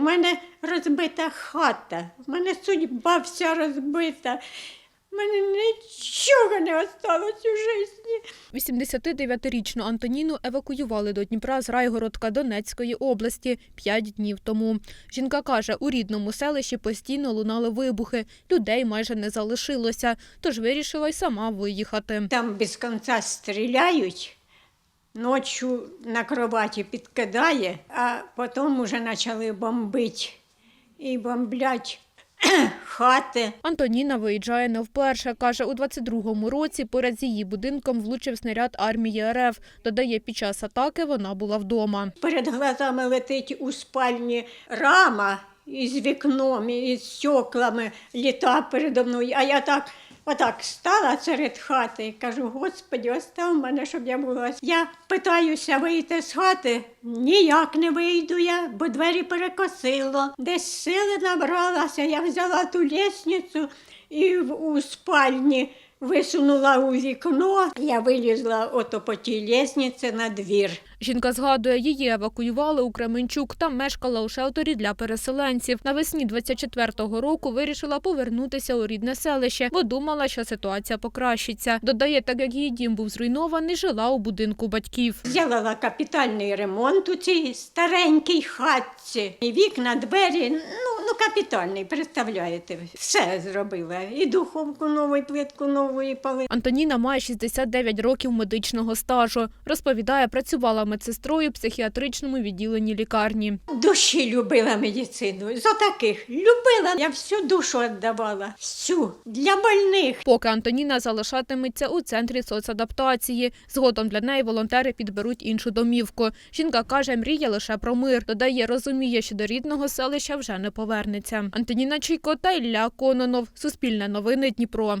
У мене розбита хата, в мене судьба вся розбита. У мене нічого не осталось у житті. 89-річну Антоніну евакуювали до Дніпра з Райгородка Донецької області п'ять днів тому. Жінка каже, у рідному селищі постійно лунали вибухи, людей майже не залишилося, тож вирішила й сама виїхати. Там без кінця стріляють, ночі на кроваті підкидає, а потім вже почали бомбити. І бомблять хати. Антоніна виїжджає не вперше. Каже, у 22-му році поряд з її будинком влучив снаряд армії РФ. Додає, під час атаки вона була вдома. Перед глазами летить у спальні рама із вікном, із стеклами літа передо мною. А я так, отак стала серед хати і кажу, Господи, остав мене, щоб я була. Я питаюся вийти з хати, ніяк не вийду я, бо двері перекосило. Десь сили набралася, я взяла ту лісницю і в- у спальні висунула у вікно. Я вилізла ото по тій лісниці на двір. Жінка згадує, її евакуювали у Кременчук. Там мешкала у шелтері для переселенців. Навесні 24-го року вирішила повернутися у рідне селище, бо думала, що ситуація покращиться. Додає, так як її дім був зруйнований, жила у будинку батьків. Зробила капітальний ремонт у цій старенькій хатці. І вікна, двері, ну, ну капітальний, представляєте. Все зробила. І духовку нову, і плитку нову, і пали. Антоніна має 69 років медичного стажу. Розповідає, працювала медсестрою в психіатричному відділенні лікарні. Душі любила медицину. За таких любила. Я всю душу віддавала. Всю. Для больних. Поки Антоніна залишатиметься у центрі соцадаптації. Згодом для неї волонтери підберуть іншу домівку. Жінка каже, мріє лише про мир. Додає, розуміє, що до рідного селища вже не повернеться. Антоніна Чайко та Ілля Кононов. Суспільне новини Дніпро.